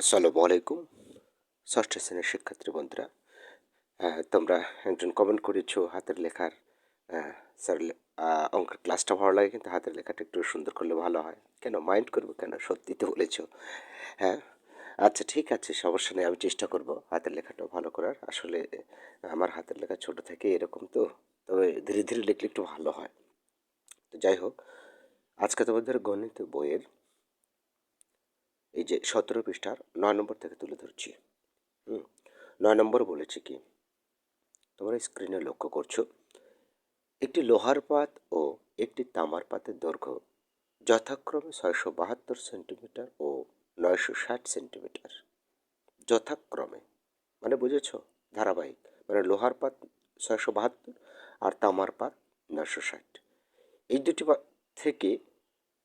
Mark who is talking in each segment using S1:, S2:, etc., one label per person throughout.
S1: আসসালামু আলাইকুম। ষষ্ঠ শ্রেণির শিক্ষার্থী বন্ধুরা তোমরা একজন কমেন্ট করেছ, হাতের লেখার স্যার অঙ্কের ক্লাসটা ভালো লাগে কিন্তু হাতের লেখাটা একটু সুন্দর করলে ভালো হয়। কেন মাইন্ড করব কেন? সত্যি তো বলেছ। হ্যাঁ? আচ্ছা ঠিক আছে, সমস্যা নেই, আমি চেষ্টা করব হাতের লেখাটাও ভালো করার। আসলে আমার হাতের লেখা ছোট থেকে এরকম তো, তবে ধীরে ধীরে লিখলে একটু ভালো হয়। তো যাই হোক, আজকে তোমাদের গণিত বইয়ের এই যে সতেরো পৃষ্ঠার নয় নম্বর থেকে তুলে ধরছি। হুম, নয় নম্বর বলেছে কি? তোমরা স্ক্রিনে লক্ষ্য করছ, একটি লোহার পাত ও একটি তামার পাতের দৈর্ঘ্য যথাক্রমে ছয়শো বাহাত্তর সেন্টিমিটার ও নয়শো ষাট সেন্টিমিটার। যথাক্রমে মানে বুঝেছ? ধারাবাহিক মানে লোহার পাত ছয়শো বাহাত্তর আর তামার পাত নয়শো ষাট। এই দুটি থেকে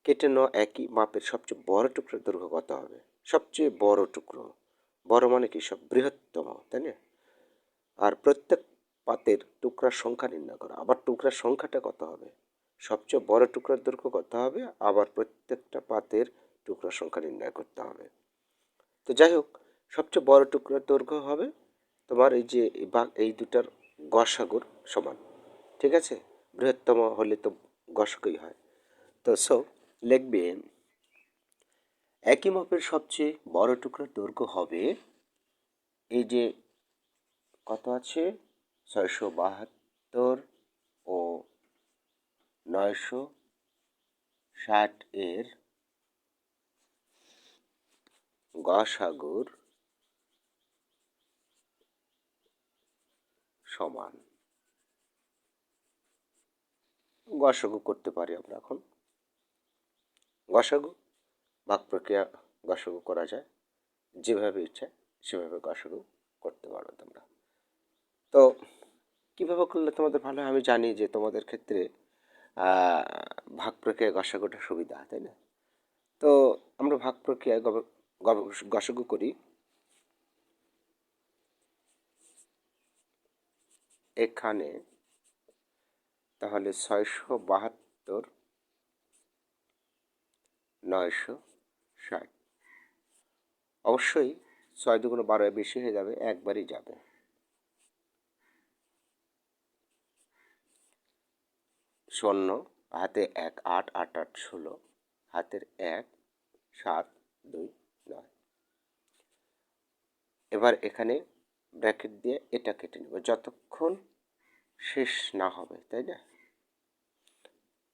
S1: কেটে নেওয়া একই মাপের সবচেয়ে বড় টুকরোর দৈর্ঘ্য কত হবে? সবচেয়ে বড় টুকরো। বড় মানে কি? সব বৃহত্তম, তাই না? আর প্রত্যেক পাতের টুকরার সংখ্যা নির্ণয় করা। আবার টুকরার সংখ্যাটা কত হবে? সবচেয়ে বড় টুকরার দৈর্ঘ্য কত হবে? আবার প্রত্যেকটা পাতের টুকরার সংখ্যা নির্ণয় করতে হবে। তো যাই হোক, সবচেয়ে বড় টুকরার দৈর্ঘ্য হবে তোমার এই যে এই দুটার গসাগুর সমান। ঠিক আছে? বৃহত্তম হলে তো গসাগুই হয়। তো সো লিখবে একই মাপের সবচেয়ে বড় টুকরার দৈর্ঘ্য হবে, এই যে কত আছে? ছয়শো বাহাত্তর ও নয়শো ষাট এর গসাগুর সমান। গসাগু করতে পারি আমরা এখন। গসাগু ভাগ প্রক্রিয়া গসাগু করা যায়। যেভাবে ইচ্ছা, সেভাবে গসাগু করতে পারো তোমরা। তো কীভাবে করলে তোমাদের ভালো আমি জানি যে তোমাদের ক্ষেত্রে ভাগ প্রক্রিয়া গসাগুটা সুবিধা, তাই না? তো আমরা ভাগ গব- গসাগু করি। এখানে তাহলে ছয়শো বাহাত্তর নয়শো ষাট। অবশ্যই ছয় দুগুণ বারো বেশি হয়ে যাবে, একবারই যাবে। শূন্য, হাতে এক, আট আট আট, ষোলো, হাতের এক, সাত, দুই, নয়। এবার এখানে ব্র্যাকেট দিয়ে এটা কেটে নেব, যতক্ষণ শেষ না হবে, তাই না?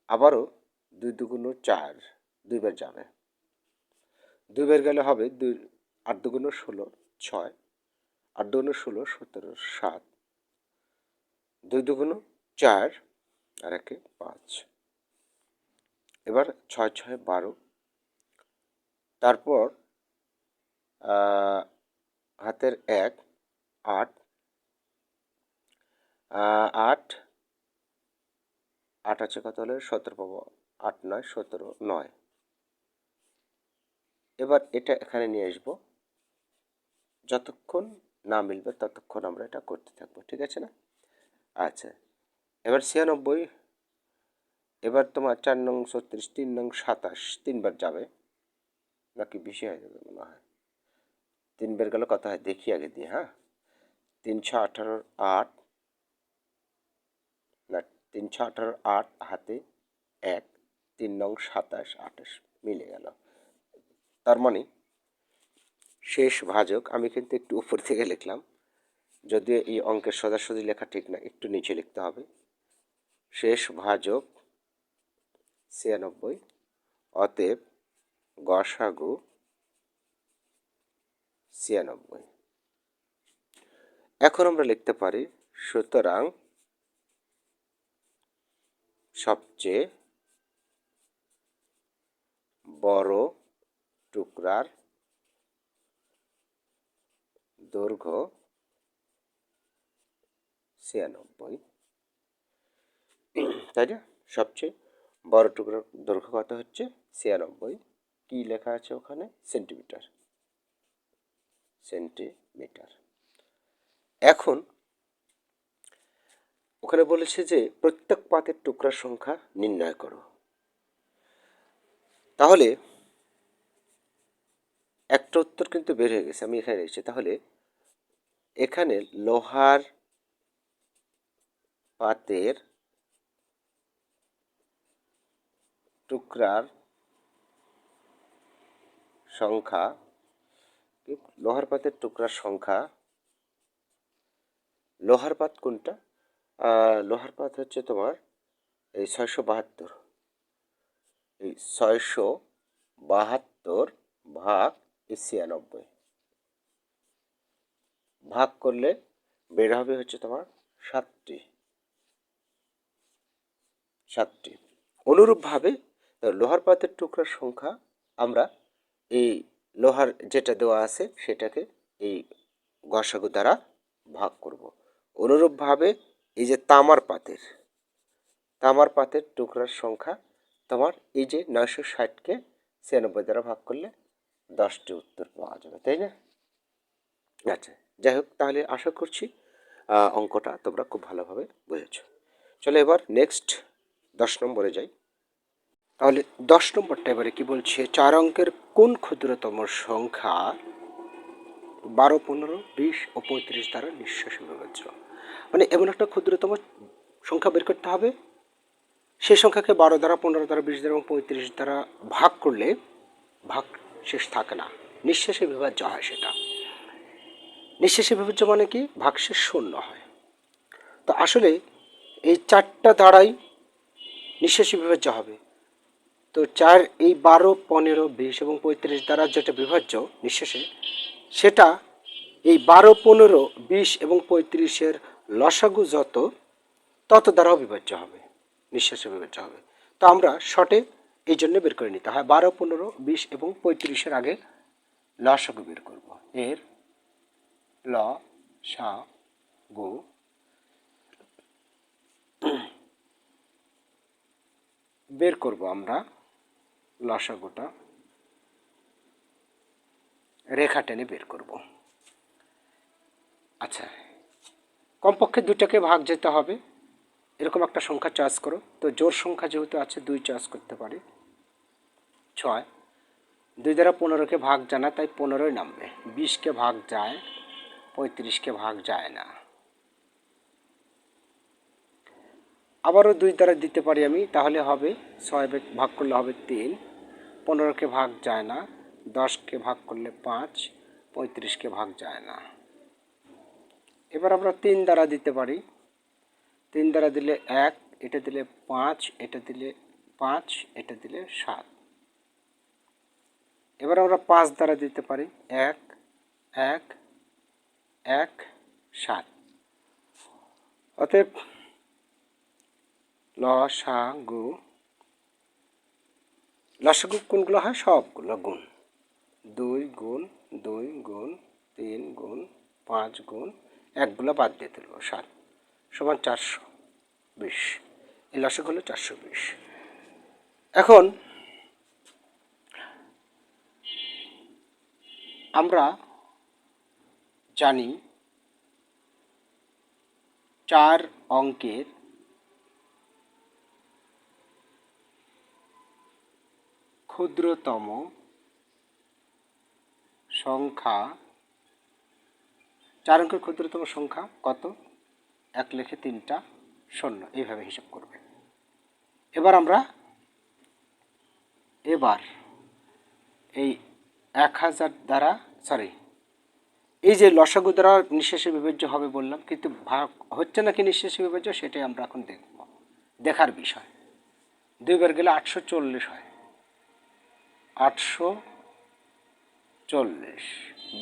S1: আবারও দুই দুগুণ চার। দুইবার যাবে দুইবার গেলে হবে দুই, আট দুগুণ ষোলো, ছয়। আট দুগুণ ষোলো সতেরো সাত। দুই দুগুণ চার, আর একে পাঁচ। এবার ছয় ছয়, বারো। তারপর হাতের এক, আট। আট। আট আছে কত হলে? সতেরো পাবো। আট নয় সতেরো নয়। এবার এটা এখানে নিয়ে আসব। যতক্ষণ না মিলবে ততক্ষণ আমরা এটা করতে থাকব, ঠিক আছে না? আচ্ছা এবার ছিয়ানব্বই, এবার তোমার চার নং ছত্রিশ, তিন নং সাতাশ, তিনবার যাবে। নাকি বেশি হয়ে যাবে মনে হয়? তিনবার গেলে কত হয়, দেখি আগে দিয়ে হ্যাঁ? তিনশো আঠারোর আট, না, তিনশো আঠারোর আট হাতে এক, তিন নং সাতাশ আঠাশ মিলে গেল। তার মানে শেষ ভাজক, আমি কিন্তু একটু উপর থেকে লিখলাম, যদিও এই অঙ্কের সোজাসুজি লেখা ঠিক না, একটু নিচে লিখতে হবে। শেষ ভাজক ছিয়ানব্বই, অতএব গসাগু ছিয়ানব্বই। এখন আমরা লিখতে পারি, সুতরাং সবচেয়ে বড় টুকরার দৈর্ঘ্য ছিয়ানব্বই। তাই না? সবচেয়ে বড় টুকরার দৈর্ঘ্য কত হচ্ছে? ছিয়ানব্বই। কি লেখা আছে ওখানে? সেন্টিমিটার। সেন্টিমিটার। এখন ওখানে বলেছে যে প্রত্যেক পাতের টুকরার সংখ্যা নির্ণয় করো। তাহলে একটা উত্তর কিন্তু বের হয়ে গেছে, আমি এখানে রেখেছি তাহলে এখানে লোহার পাতের টুকরার সংখ্যা? লোহার পাতের টুকরার সংখ্যা, লোহার পাত কোনটা লোহার পাত হচ্ছে তোমার এই ছয়শো বাহাত্তর এই ছয়শো বাহাত্তর ভাগ ছিয়ানব্বই। ভাগ করলে বের হবে হচ্ছে তোমার সাতটি। সাতটি। অনুরূপভাবে লোহার পাতের টুকরার সংখ্যা আমরা এই লোহার যেটা দেওয়া আছে সেটাকে এই গসাগু দ্বারা ভাগ করব। অনুরূপভাবে এই যে তামার পাতের তামার পাতের টুকরার সংখ্যা তোমার এই যে নয়শো ষাটকে ছিয়ানব্বই দ্বারা ভাগ করলে দশটি উত্তর পাওয়া যাবে, তাই না? আচ্ছা যাই হোক, তাহলে আশা করছি অঙ্কটা তোমরা খুব ভালোভাবে বুঝেছ। চলো এবার নেক্সট দশ নম্বরে যাই। তাহলে দশ নম্বরটা এবারে কি বলছে? চার অঙ্কের কোন ক্ষুদ্রতম সংখ্যা বারো, পনেরো, বিশ ও পঁয়ত্রিশ দ্বারা নিঃশ্বাস বিভাজ্য মানে এমন একটা ক্ষুদ্রতম সংখ্যা বের করতে হবে। সেই সংখ্যাকে বারো দ্বারা, পনেরো দ্বারা, বিশ দ্বারা এবং পঁয়ত্রিশ দ্বারা ভাগ করলে, ভাগ শেষ থাকে না। নিঃশেষে বিভাজ্য হয় সেটা। নিঃশেষে বিভাজ্য মানে কি? ভাগশেষ শূন্য হয়। তো আসলে এই চারটা দ্বারাই নিঃশেষে বিভাজ্য হবে। তো চার, এই বারো, পনেরো, বিশ এবং পঁয়ত্রিশ দ্বারা যেটা বিভাজ্য নিঃশেষে, সেটা এই বারো, পনেরো, বিশ এবং পঁয়ত্রিশের লসাগু যত, তত দ্বারাও বিভাজ্য হবে। নিঃশ্বাসে বিভাজ্য হবে। তো আমরা শর্টে এই জন্য বের করে নিতে হয়। বারো, পনেরো, বিশ এবং পঁয়ত্রিশের আগে লসাগু বের করব। এর ল, সা, গু। বের করব আমরা লসাগুটা রেখা টেনে বের করব। আচ্ছা কমপক্ষে দুটাকে ভাগ যেতে হবে। এরকম একটা সংখ্যা চয়েস করো। তো জোর সংখ্যা যেহেতু আছে, দুই চয়েস করতে পারি। ছয়। দুই দ্বারা পনেরোকে ভাগ জানা, তাই পনেরোই নামবে। বিশকে ভাগ যায়, পঁয়ত্রিশকে ভাগ যায় না। আবারও দুই দ্বারা দিতে পারি আমি, তাহলে হবে ছয় ভাগ করলে হবে তিন। পনেরোকে ভাগ যায় না, দশকে ভাগ করলে পাঁচ, পঁয়ত্রিশকে ভাগ যায় না। এবার আমরা তিন দ্বারা দিতে পারি। তিন দ্বারা দিলে এক, এটা দিলে পাঁচ, এটা দিলে পাঁচ, এটা দিলে সাত। এবার আমরা পাঁচ দ্বারা দিতে পারি, এক এক এক, সাত। অতএব লসাগু লসাগু কোনগুলো হয়? সবগুলো গুণ। দুই গুণ দুই গুণ, তিন গুণ, পাঁচ গুণ, একগুলো বাদ দিয়ে তুলব সাত। সমান চারশো বিশ। এই লসাগু হলো চারশো বিশ। এখন আমরা জানি চার অঙ্কের ক্ষুদ্রতম সংখ্যা, চার অঙ্কের ক্ষুদ্রতম সংখ্যা কত? এক লেখে তিনটা শূন্য, এইভাবে হিসাব করবে। এবার আমরা এবার এই এক হাজার দ্বারা সরি এই যে লসাগু দ্বারা নিঃশেষে বিভাজ্য হবে বললাম, কিন্তু ভাগ হচ্ছে নাকি নিঃশেষে বিভাজ্য সেটাই আমরা এখন দেখব। দেখার বিষয়, দুইবার গেলে আটশো চল্লিশ হয়। আটশো চল্লিশ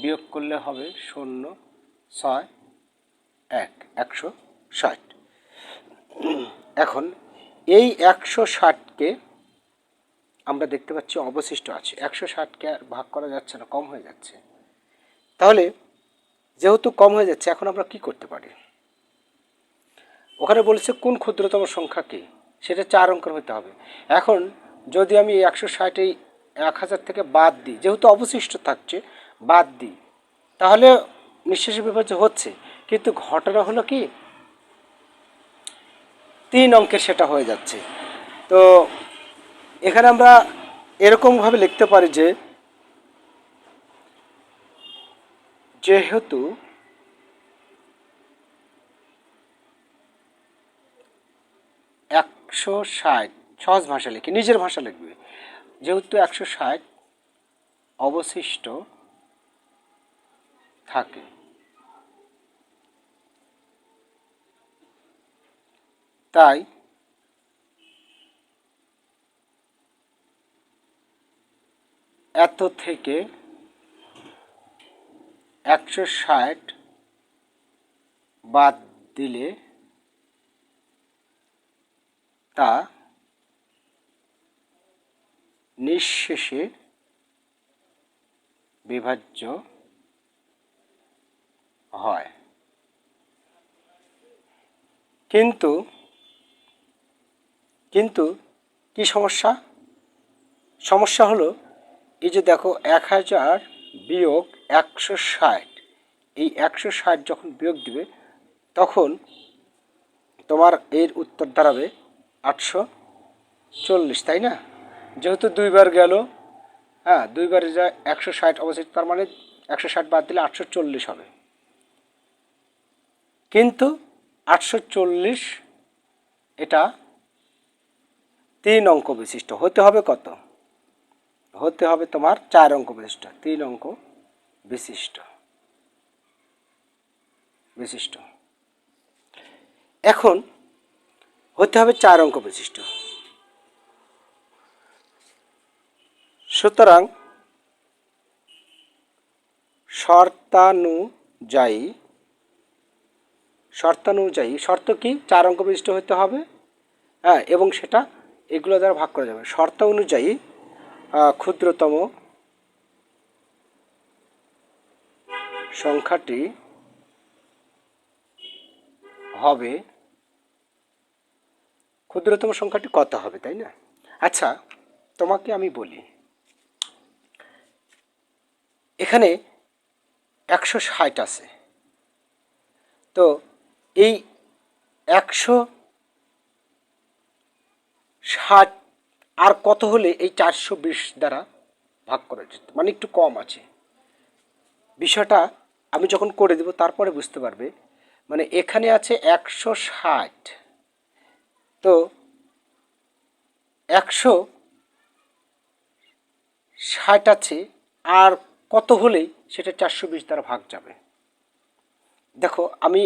S1: বিয়োগ করলে হবে শূন্য, ছয় এক, একশো ষাট। এখন এই একশো ষাটকে আমরা দেখতে পাচ্ছি অবশিষ্ট আছে। একশো ষাটকে আর ভাগ করা যাচ্ছে না, কম হয়ে যাচ্ছে। তাহলে যেহেতু কম হয়ে যাচ্ছে, এখন আমরা কি করতে পারি? ওখানে বলেছে কোন ক্ষুদ্রতম সংখ্যা কী? সেটা চার অঙ্কের হতে হবে। এখন যদি আমি একশো ষাট এক হাজার থেকে বাদ দিই, যেহেতু অবশিষ্ট থাকছে, বাদ দিই, তাহলে নিঃশেষে বিভাজ্য হচ্ছে। কিন্তু ঘটনা হলো কি? তিন অঙ্কের সেটা হয়ে যাচ্ছে। তো এখানে আমরা এরকমভাবে লিখতে পারি যে,
S2: যেহেতু একশো ষাট, সহজ ভাষা লিখে, নিজের ভাষা লিখবে, যেহেতু একশো ষাট অবশিষ্ট থাকে। তাই এত থেকে একশো ষাট বাদ দিলে তা নিঃশেষে বিভাজ্য হয়। কিন্তু কিন্তু কি সমস্যা? সমস্যা হলো এই যে দেখো এক হাজার বিয়োগ একশো ষাট। এই একশো ষাট যখন বিয়োগ দিবে, তখন তোমার এর উত্তর দাঁড়াবে আটশো চল্লিশ, তাই না? যেহেতু দুইবার গেল হ্যাঁ দুইবার যা একশো ষাট অবশ্যই তার মানে একশো ষাট বাদ দিলে আটশো চল্লিশ হবে। কিন্তু আটশো চল্লিশ এটা তিন অঙ্ক বিশিষ্ট। হতে হবে কত? হতে হবে তোমার চার অঙ্ক বিশিষ্ট। তিন অঙ্ক বিশিষ্ট। বিশিষ্ট। এখন হতে হবে চার অঙ্ক বিশিষ্ট। সুতরাং শর্তানুযায়ী শর্তানুযায়ী, শর্ত কি? চার অঙ্ক বিশিষ্ট হতে হবে হ্যাঁ এবং সেটা এগুলো দ্বারা ভাগ করা যাবে। শর্ত অনুযায়ী ক্ষুদ্রতম সংখ্যাটি হবে, ক্ষুদ্রতম সংখ্যাটি কত হবে, তাই না? আচ্ছা তোমাকে আমি বলি। এখানে একশো ষাট আছে। তো এই একশো ষাট আর কত হলে এই চারশো বিশ দ্বারা ভাগ করা যেত মানে একটু কম আছে। বিষয়টা আমি যখন করে দেব, তারপরে বুঝতে পারবে। মানে এখানে আছে একশো ষাট। তো একশো ষাট আছে, আর কত হলেই সেটা চারশো বিশ দ্বারা ভাগ যাবে। দেখো, আমি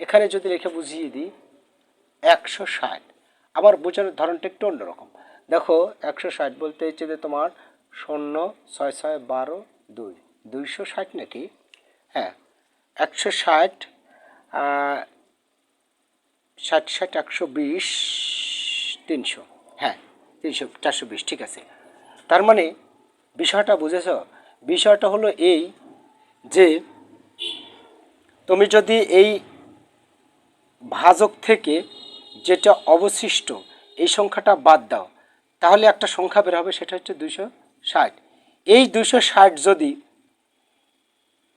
S2: এখানে যদি রেখে বুঝিয়ে দিই, একশো ষাট। আবার বোঝানোর ধরনটা একটু অন্যরকম। দেখো, একশো ষাট বলতে হচ্ছে যে তোমার শূন্য, ছয় ছয়, বারো, দুই। দুইশো ষাট নাকি? হ্যাঁ একশো ষাট ষাট ষাট, একশো বিশ, তিনশো। হ্যাঁ তিনশো, চারশো বিশ, ঠিক আছে। তার মানে বিষয়টা বুঝেছ? বিষয়টা হলো এই যে তুমি যদি এই ভাজক থেকে যেটা অবশিষ্ট, এই সংখ্যাটা বাদ দাও। তাহলে একটা সংখ্যা বের হবে, সেটা হচ্ছে দুশো ষাট। এই দুশো ষাট যদি,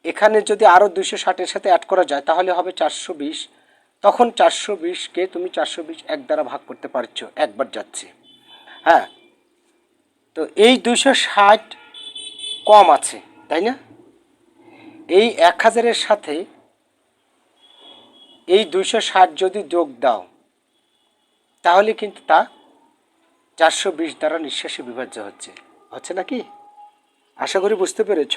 S2: এখানে যদি আরও দুশো ষাটের সাথে অ্যাড করা যায়, তাহলে হবে চারশো বিশ। তখন চারশো বিশকে তুমি চারশো বিশ এক দ্বারা ভাগ করতে পারছ, একবার যাচ্ছে। হ্যাঁ? তো এই দুইশো ষাট কম আছে, তাই না? এই এক হাজারের সাথে এই দুইশো ষাট যদি যোগ দাও তাহলে কিন্তু তা চারশো বিশ দ্বারা নিঃশ্বাসে বিভাজ্য হচ্ছে। হচ্ছে নাকি? আশা করি বুঝতে পেরেছ।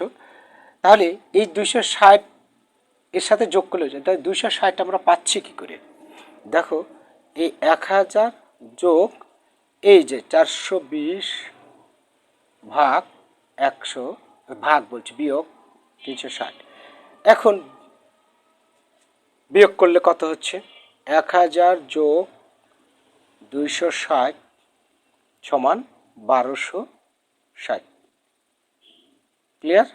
S2: তাহলে এই দুইশো ষাট এর সাথে যোগ করলে তাই দুইশো ষাট আমরা পাচ্ছি কী করে? দেখো, এই এক হাজার যোগ এই যে চারশো বিশ ভাগ একশো ভাগ বলছি, বিয়োগ তিনশো ষাট। এখন বিয়োগ করলে কত হচ্ছে? এক হাজার যোগ দুইশো ষাট সমান বারোশো ষাট। ক্লিয়ার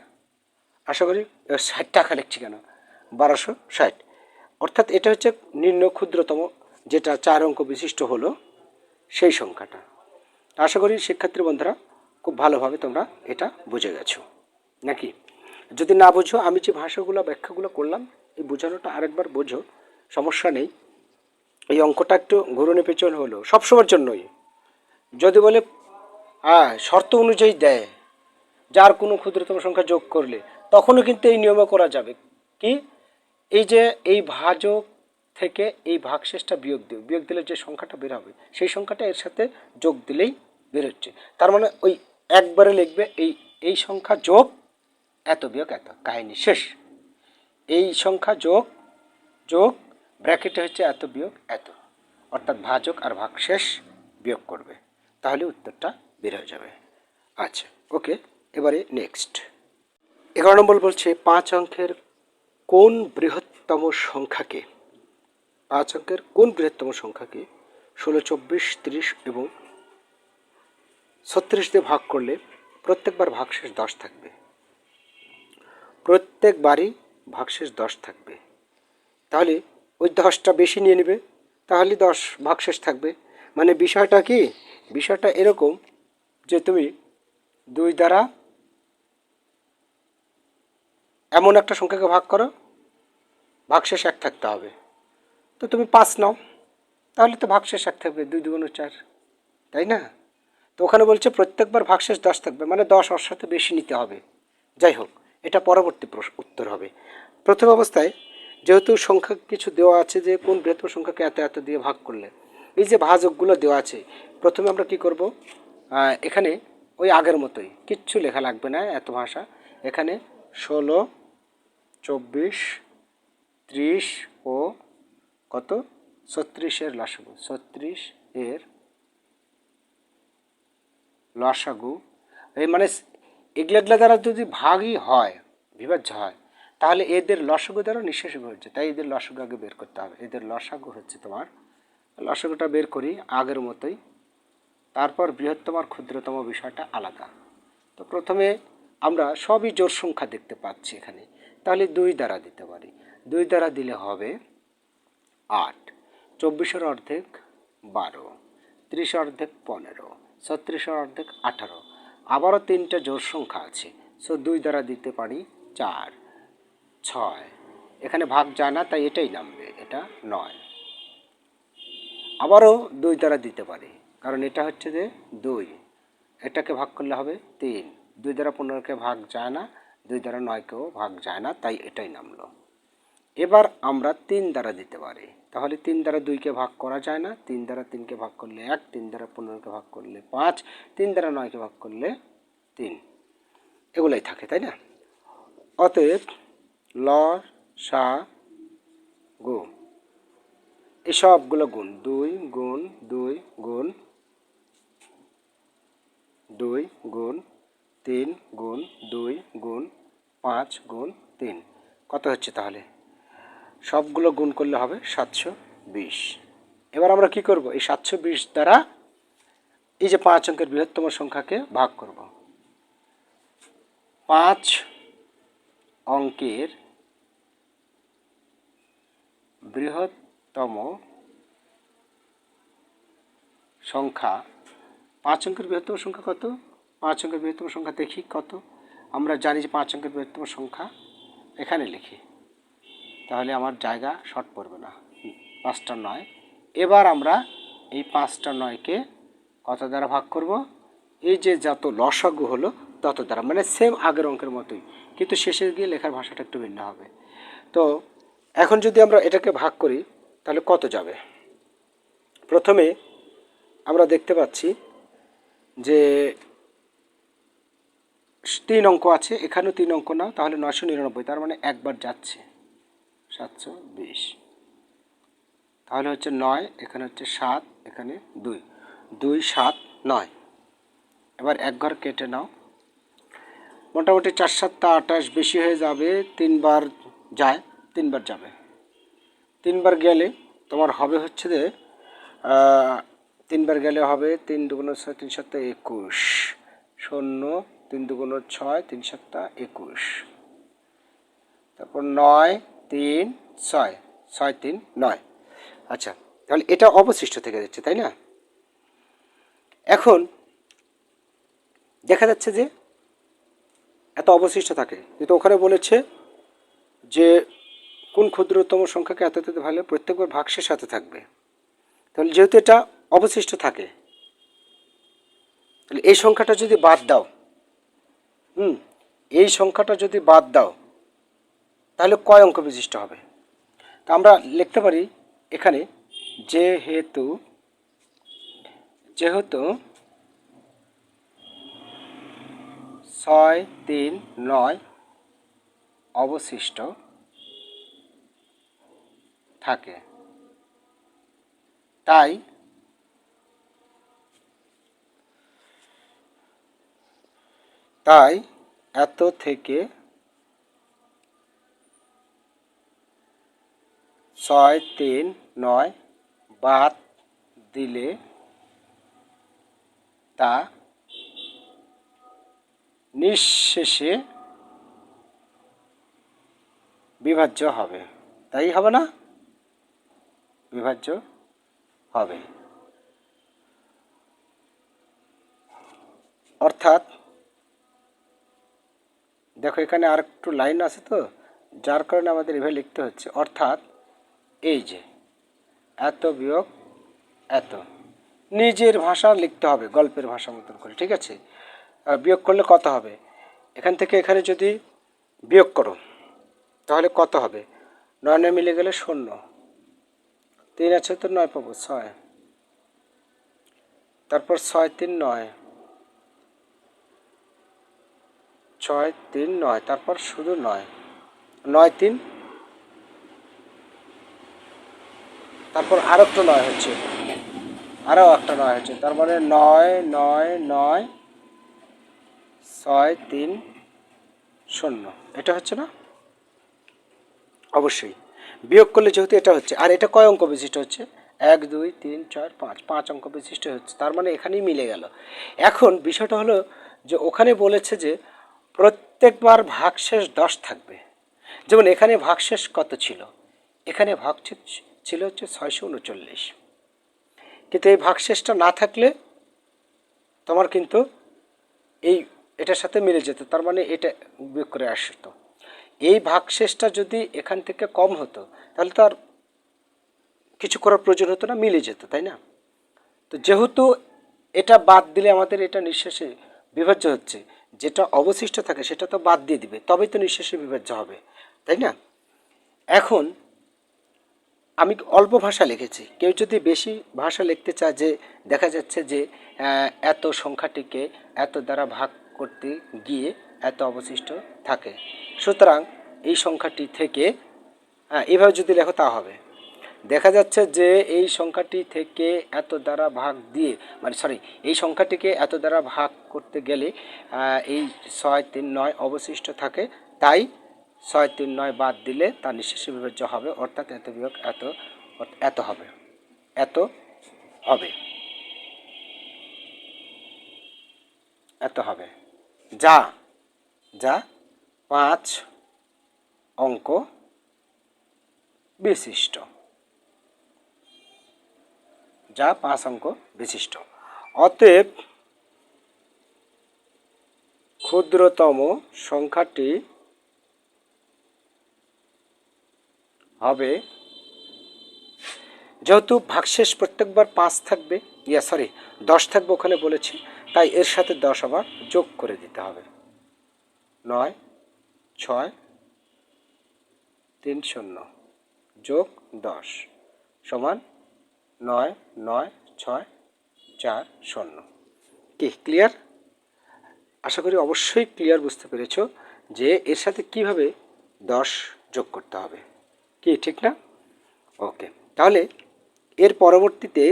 S2: আশা করি ষাট টাকা লিখছি কেন? বারোশো ষাট। অর্থাৎ এটা হচ্ছে নিম্ন ক্ষুদ্রতম, যেটা চার অঙ্ক বিশিষ্ট হলো সেই সংখ্যাটা। আশা করি শিক্ষার্থী বন্ধুরা খুব ভালোভাবে তোমরা এটা বুঝে গেছো। নাকি? যদি না বোঝো, আমি যে ভাষাগুলো, ব্যাখ্যাগুলো করলাম, এই বোঝানোটা আরেকবার বোঝো, সমস্যা নেই। এই অঙ্কটা একটু ঘুরনে পেছন হলো, সবসময়ের জন্যই। যদি বলে হ্যাঁ শর্ত অনুযায়ী দেয়, যার কোনো ক্ষুদ্রতম সংখ্যা যোগ করলে, তখনও কিন্তু এই নিয়মে করা যাবে। কি? এই যে এই ভাজক থেকে এই ভাগশেষটা বিয়োগ দিও, বিয়োগ দিলে যে সংখ্যাটা বের হবে, সেই সংখ্যাটা এর সাথে যোগ দিলেই বের হচ্ছে। তার মানে ওই একবারে লিখবে, এই এই সংখ্যা যোগ এত বিয়োগ এত, কাহিনী শেষ। এই সংখ্যা যোগ যোগ ব্র্যাকেটে হচ্ছে এত বিয়োগ, এত। অর্থাৎ ভাজক আর ভাগশেষ বিয়োগ করবে। তাহলে উত্তরটা বের হয়ে যাবে। আচ্ছা ওকে, এবারে নেক্সট এগারো নম্বর বলছে, পাঁচ অঙ্কের কোন বৃহত্তম সংখ্যাকে, পাঁচ অঙ্কের কোন বৃহত্তম সংখ্যাকে ষোলো, চব্বিশ, তিরিশ এবং ছত্রিশ দিয়ে ভাগ করলে প্রত্যেকবার ভাগশেষ দশ থাকবে। প্রত্যেকবারই ভাগশেষ দশ থাকবে। তাহলে ওই দশটা বেশি নিয়ে নেবে, তাহলে দশ ভাগশেষ থাকবে। মানে বিষয়টা কি? বিষয়টা এরকম যে তুমি দুই দ্বারা এমন একটা সংখ্যাকে ভাগ করো ভাগশেষ এক থাকতে হবে। তো তুমি পাঁচ নাও, তাহলে তো ভাগশেষ এক থাকবে, দুই দুগুণ চার, তাই না? তো ওখানে বলছে প্রত্যেকবার ভাগশেষ দশ থাকবে মানে দশ ওর সাথে বেশি নিতে হবে। যাই হোক, এটা পরবর্তী উত্তর হবে। প্রথম অবস্থায় যেহেতু সংখ্যা কিছু দেওয়া আছে যে কোন বৃহত্তম সংখ্যাকে এত এত দিয়ে ভাগ করলে। এই যে ভাজকগুলো দেওয়া আছে, প্রথমে আমরা কি করব? এখানে ওই আগের মতোই, কিচ্ছু লেখা লাগবে না এত ভাষা। এখানে ষোলো, চব্বিশ, ত্রিশ ও কত? ছত্রিশের লসাগু, ছত্রিশ এর লসাগু। এই মানে এগুলো দ্বারা যদি ভাগই হয়, বিভাজ্য হয় তাহলে এদের লসাগু দ্বারা নিঃশেষ হচ্ছে তাই এদের লসাগু আগে বের করতে হবে। এদের লসাগু হচ্ছে তোমার, লসাগুটা বের করি আগের মতোই। তারপর বৃহত্তম আর ক্ষুদ্রতম বিষয়টা আলাদা। তো প্রথমে আমরা সবই জোর সংখ্যা দেখতে পাচ্ছি এখানে। তাহলে দুই দ্বারা দিতে পারি। দুই দ্বারা দিলে হবে আট। চব্বিশের অর্ধেক বারো। ত্রিশের অর্ধেক পনেরো। ছত্রিশের অর্ধেক আঠারো। আবারও তিনটা জোর সংখ্যা আছে। সো দুই দ্বারা দিতে পারি চার। ছয়। এখানে ভাগ যায় না, তাই এটাই নামবে, এটা নয়। আবারও দুই দ্বারা দিতে পারি, কারণ এটা হচ্ছে যে দুই। এটাকে ভাগ করলে হবে তিন। দুই দ্বারা পনেরোকে ভাগ যায় না, দুই দ্বারা নয়কেও ভাগ যায় না, তাই এটাই নামলো। এবার আমরা তিন দ্বারা দিতে পারি, তাহলে তিন দ্বারা দুইকে ভাগ করা যায় না, তিন দ্বারা তিনকে ভাগ করলে এক, তিন দ্বারা পনেরোকে ভাগ করলে পাঁচ, তিন দ্বারা নয়কে ভাগ করলে তিন। এগুলোই থাকে, তাই না? অতএব ল, সা, গু। এই সবগুলো গুণ। দুই গুণ দুই গুণ দুই গুণ, তিন গুণ, দুই গুণ, পাঁচ গুণ, তিন। কত হচ্ছে তাহলে? সবগুলো গুণ করলে হবে সাতশো বিশ। এবার আমরা কি করব? এই সাতশো বিশ দ্বারা এই যে পাঁচ অঙ্কের বৃহত্তম সংখ্যাকে ভাগ করব। পাঁচ অঙ্কের বৃহত্তম সংখ্যা। পাঁচ অঙ্কের বৃহত্তম সংখ্যা কত? পাঁচ অঙ্কের বৃহত্তম সংখ্যা দেখি কত। আমরা জানি যে পাঁচ অঙ্কের বৃহত্তম সংখ্যা এখানে লিখি। তাহলে আমার জায়গা শর্ট পড়বে না। পাঁচটা নয়। এবার আমরা এই পাঁচটা নয়কে কত দ্বারা ভাগ করব? এই যে যত লসাগু হলো তত দ্বারা। মানে সেম আগের অঙ্কের মতোই। কিন্তু শেষে গিয়ে লেখার ভাষাটা একটু ভিন্ন হবে। তো এখন যদি আমরা এটাকে ভাগ করি, তাহলে কত যাবে? প্রথমে আমরা দেখতে পাচ্ছি যে তিন অঙ্ক আছে, এখানেও তিন অঙ্ক নাও তাহলে নশো নিরানব্বই, তার মানে একবার যাচ্ছে। সাতশো বিশ। তাহলে হচ্ছে নয়, এখানে হচ্ছে সাত, এখানে দুই। দুই, সাত, নয়। এবার এক ঘর কেটে নাও। মোটামুটি চার সাতটা আঠাশ বেশি হয়ে যাবে, তিনবার যায়। তিনবার যাবে। তিনবার গেলে তোমার হবে হচ্ছে যে তিনবার গেলে হবে তিন দুগুণ ছয়, তিন সাতটা একুশ। শূন্য, তিন দুগুণ ছয়, তিন সাতটা একুশ। তারপর নয়, তিন, ছয় ছয়, তিন, নয়। আচ্ছা তাহলে এটা অবশিষ্ট থেকে যাচ্ছে, তাই না? এখন দেখা যাচ্ছে যে, এত অবশিষ্ট থাকে। কিন্তু ওখানে বলেছে যে কোন ক্ষুদ্রতম সংখ্যাকে এত এত ভালো? প্রত্যেকবার ভাগশের সাথে থাকবে। তাহলে যেহেতু এটা অবশিষ্ট থাকে, তাহলে এই সংখ্যাটা যদি বাদ দাও, হুম, এই সংখ্যাটা যদি বাদ দাও, তাহলে কয় অঙ্ক বিশিষ্ট হবে? তা আমরা লিখতে পারি এখানে, যেহেতু যেহেতু ছয়, তিন, নয় অবশিষ্ট থাকে। তাই তাই এত থেকে ছয়, তিন, নয় বাদ দিলে তা নিঃশেষে বিভাজ্য হবে। তাই হবে না? বিভাজ্য হবে। অর্থাৎ, দেখো এখানে আর একটু লাইন আছে তো, যার কারণে আমাদের এভাবে লিখতে হচ্ছে। অর্থাৎ, এই যে, এত বিয়োগ এত। নিজের ভাষা লিখতে হবে, গল্পের ভাষা মতন করে, ঠিক আছে? বিয়োগ করলে কত হবে? এখান থেকে এখানে যদি বিয়োগ করো, তাহলে কত হবে? নয় নয় মিলে গেলে শূন্য। তিন আছে তো নয় পাবো, ছয়। তারপর ছয় তিন নয়। ছয় তিন নয়, তারপর শুধু নয়। নয় তিন। তারপর আরও একটা নয় হচ্ছে। আরও একটা নয় হচ্ছে। তার মানে নয় নয় নয়, ছয়, তিন, শূন্য। এটা হচ্ছে না? অবশ্যই। বিয়োগ করলে যেহেতু এটা হচ্ছে, আর এটা কয় অঙ্ক বিশিষ্ট হচ্ছে? এক, দুই, তিন, চার, পাঁচ পাঁচ অঙ্ক বিশিষ্ট হচ্ছে, তার মানে এখানেই মিলে গেল। এখন বিষয়টা হলো যে ওখানে বলেছে যে প্রত্যেকবার ভাগশেষ দশ থাকবে। যেমন এখানে ভাগশেষ কত ছিল? এখানে ভাগশেষ ছিল হচ্ছে ছয়শো উনচল্লিশ। কিন্তু এই ভাগশেষটা না থাকলে তোমার কিন্তু এই এটার সাথে মিলে যেত, তার মানে এটা বিয়োগ করে আসতো। এই ভাগশেষটা যদি এখান থেকে কম হতো, তাহলে তো আর কিছু করার প্রয়োজন হতো না, মিলে যেত, তাই না? তো যেহেতু এটা বাদ দিলে আমাদের এটা নিঃশ্বাসে বিভাজ্য হচ্ছে, যেটা অবশিষ্ট থাকে সেটা তো বাদ দিয়ে দিবে, তবেই তো নিঃশ্বাসে বিভাজ্য হবে, তাই না? এখন আমি অল্প ভাষা লিখেছি, কেউ যদি বেশি ভাষা লিখতে চায় যে, দেখা যাচ্ছে যে এত সংখ্যাটিকে এত দ্বারা ভাগ করতে গিয়ে এত অবশিষ্ট থাকে। সুতরাং এই সংখ্যাটি থেকে হ্যাঁ এভাবে যদি লেখো তা হবে। দেখা যাচ্ছে যে এই সংখ্যাটি থেকে এত দ্বারা ভাগ দিয়ে মানে সরি এই সংখ্যাটিকে এত দ্বারা ভাগ করতে গেলে এই ছয় তিন নয় অবশিষ্ট থাকে। তাই ছয় তিন নয় বাদ দিলে তা নিঃশেষে বিভাজ্য হবে, অর্থাৎ এত বিভাগ এত এত হবে এত হবে এত হবে। যা যা পাঁচ অঙ্ক বিশিষ্ট। যা পাঁচ অঙ্ক বিশিষ্ট। অতএব ক্ষুদ্রতম সংখ্যাটি হবে যেহেতু ভাগশেষ প্রত্যেকবার পাঁচ থাকবে, ইয়া সরি দশ থাকবে ওখানে বলেছি, তাই এর সাথে দশ আবার যোগ করে দিতে হবে। নয় ছয়, তিন শূন্য, যোগ দশ, সমান নয় নয়, ছয়, চার, শূন্য। কি ক্লিয়ার আশা করি অবশ্যই ক্লিয়ার বুঝতে পেরেছ যে এর সাথে কীভাবে দশ যোগ করতে হবে। কি, ঠিক না? ওকে, তাহলে এর পরবর্তীতে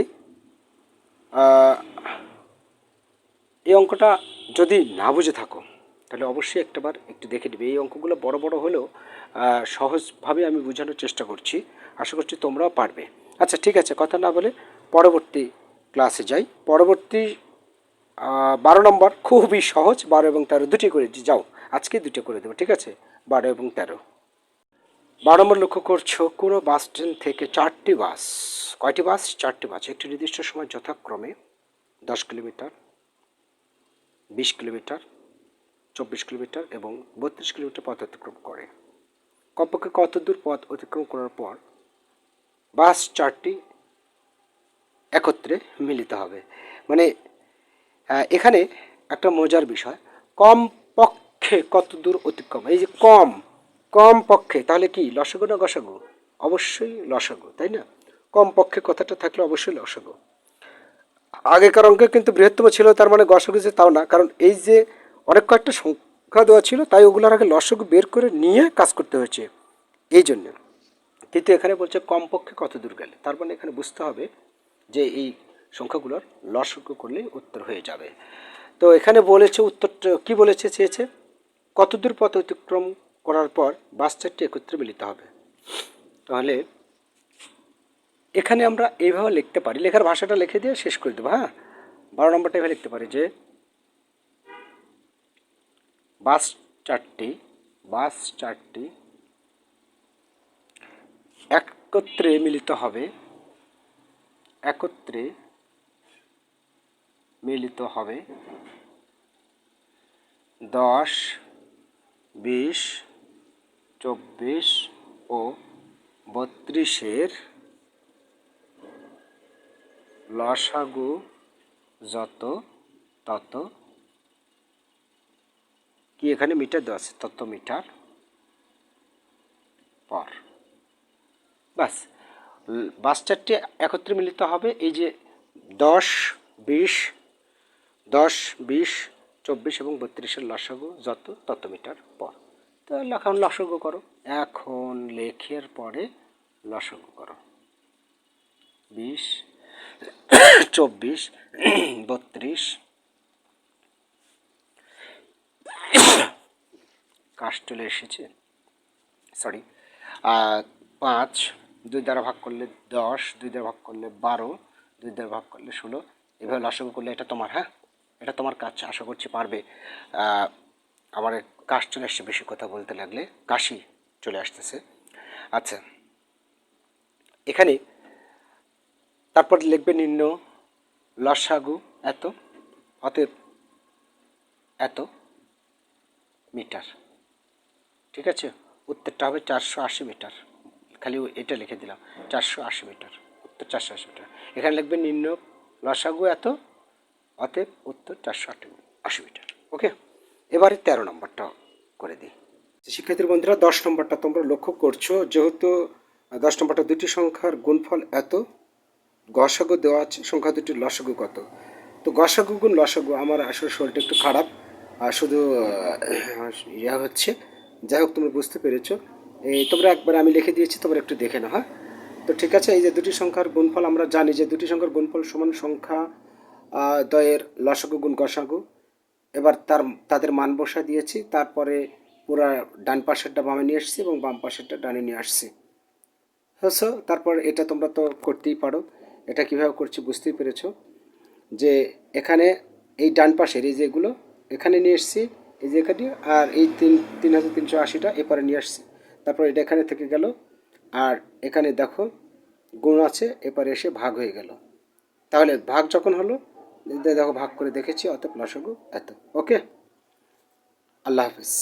S2: এই অঙ্কটা যদি না বুঝে থাকো তাহলে অবশ্যই একটাবার একটু দেখে নেবে। এই অঙ্কগুলো বড় বড় হলেও সহজভাবে আমি বোঝানোর চেষ্টা করছি। আশা করছি তোমরাও পারবে। আচ্ছা ঠিক আছে, কথা না বলে পরবর্তী ক্লাসে যাই। পরবর্তী বারো নম্বর খুবই সহজ, বারো এবং তেরো দুটি করে যাও, আজকে দুটো করে দেবো, ঠিক আছে? বারো এবং তেরো। বারো নম্বর লক্ষ্য করছ, কোনো বাস স্ট্যান্ড থেকে চারটি বাস। কয়টি বাস? চারটি বাস। একটি নির্দিষ্ট সময় যথাক্রমে দশ কিলোমিটার, বিশ কিলোমিটার চব্বিশ কিলোমিটার এবং বত্রিশ কিলোমিটার পথ অতিক্রম করে। কমপক্ষে কত দূর পথ অতিক্রম করার পর বাস চারটি একত্রে মিলিত হবে। মানে এখানে একটা মজার বিষয় কম পক্ষে কত দূর অতিক্রম? এই যে কম কম পক্ষে তাহলে কি লসাগু না গসাগু? অবশ্যই লসাগু, তাই না? কম পক্ষে কথাটা থাকলে অবশ্যই লসাগু। আগেকার অঙ্কে কিন্তু বৃহত্তম ছিল, তার মানে গসাগু যে তাও না, কারণ এই যে অনেক কয়েকটা সংখ্যা দেওয়া ছিল, তাই ওগুলোর আগে লসাগু বের করে নিয়ে কাজ করতে হয়েছে। এই জন্য। কিন্তু এখানে বলছে, কমপক্ষে কত দূর গেলে? তার মানে এখানে বুঝতে হবে যে এই সংখ্যাগুলোর লসাগু করলে উত্তর হয়ে যাবে। তো এখানে বলেছে, উত্তরটা কি বলেছে, চেয়েছে? কত দূর পথ অতিক্রম করার পর বাস চারটি একত্রে মিলিত হবে। তাহলে এখানে আমরা এইভাবে লিখতে পারি। লেখার ভাষাটা লিখে দিয়ে শেষ করে দেবো হ্যাঁ? বারো নম্বরটা এভাবে লিখতে পারি যে বাস চারটি বাস চারটি একত্রে মিলিত হবে, একত্রে মিলিত হবে দশ, বিশ, চব্বিশ ও বত্রিশের লসাগু যত তত কি এখানে মিটার দেওয়া আছে? তত মিটার পর। বাস ল- বাস চারটি একত্রে মিলিত হবে। এই যে দশ, বিশ দশ, বিশ, চব্বিশ এবং বত্রিশের লসাগু যত তত মিটার পর। তো এখন লসাগু করো। এখন লেখের পরে লসাগু করো। বিশ, চব্বিশ, বত্রিশ কাশ চলে এসেছে। সরি পাঁচ, দুই দ্বারা ভাগ করলে দশ, দুই দ্বারা ভাগ করলে বারো, দুই দ্বারা ভাগ করলে ষোলো। এভাবে লসাগু করলে এটা তোমার হ্যাঁ? এটা তোমার কাজ, আশা করছি পারবে। আমার কাশ চলে আসছে বেশি কথা বলতে লাগলে। কাশি চলে আসতেছে। আচ্ছা। এখানে তারপর লিখবে নিম্ন লসাগু এত, অতএব এত। মিটার। ঠিক আছে? উত্তরটা হবে চারশো আশি মিটার। খালি এটা লিখে দিলাম, চারশো আশি মিটার। উত্তর চারশো আশি মিটার। এখানে লিখবে নিম্ন লসাগু এত, অতএব উত্তর চারশো আশি মিটার। ওকে? এবারে তেরো নম্বরটা করে দিই। শিক্ষার্থী বন্ধুরা, দশ নম্বরটা তোমরা লক্ষ্য করছ, যেহেতু দশ নম্বরটা দুটি সংখ্যার গুণফল এত, গসাগু দেওয়া আছে, সংখ্যা দুটি লসাগু কত? তো গসাগু গুণ লসাগু, আমার আসলে শরীরটা একটু খারাপ। শুধু আহ, ইয়া হচ্ছে যাই হোক তুমি বুঝতে পেরেছ। এই তোমরা একবার আমি লিখে দিয়েছি তোমরা একটু দেখে নাও হ্যাঁ? তো ঠিক আছে এই যে দুটি সংখ্যার গুণফল আমরা জানি যে দুটি সংখ্যার গুণফল সমান সংখ্যা আহ, দ্বয়ের লসাগু গুণ গসাগু এবার তার তাদের মান বসা দিয়েছি তারপরে পুরা ডান পাশেরটা বামে নিয়ে আসছি এবং বাম পাশেরটা ডানে নিয়ে আসছি। হ্যাঁ তারপর এটা তোমরা তো করতেই পারো এটা কীভাবে করছি বুঝতেই পেরেছ যে এখানে এই ডান পাশের এই যেগুলো এখানে নিয়ে এসছি, এই জায়গাটি আর এই তিন তিন হাজার তিনশো আশিটা এপারে নিয়ে আসছি। তারপর এটা এখানে থেকে গেল, আর এখানে দেখো গুণ আছে এপারে এসে ভাগ হয়ে গেল। তাহলে ভাগ যখন হলো দেখো ভাগ করে দেখেছি অত প্লাস এত। ওকে? আল্লাহ হাফিজ।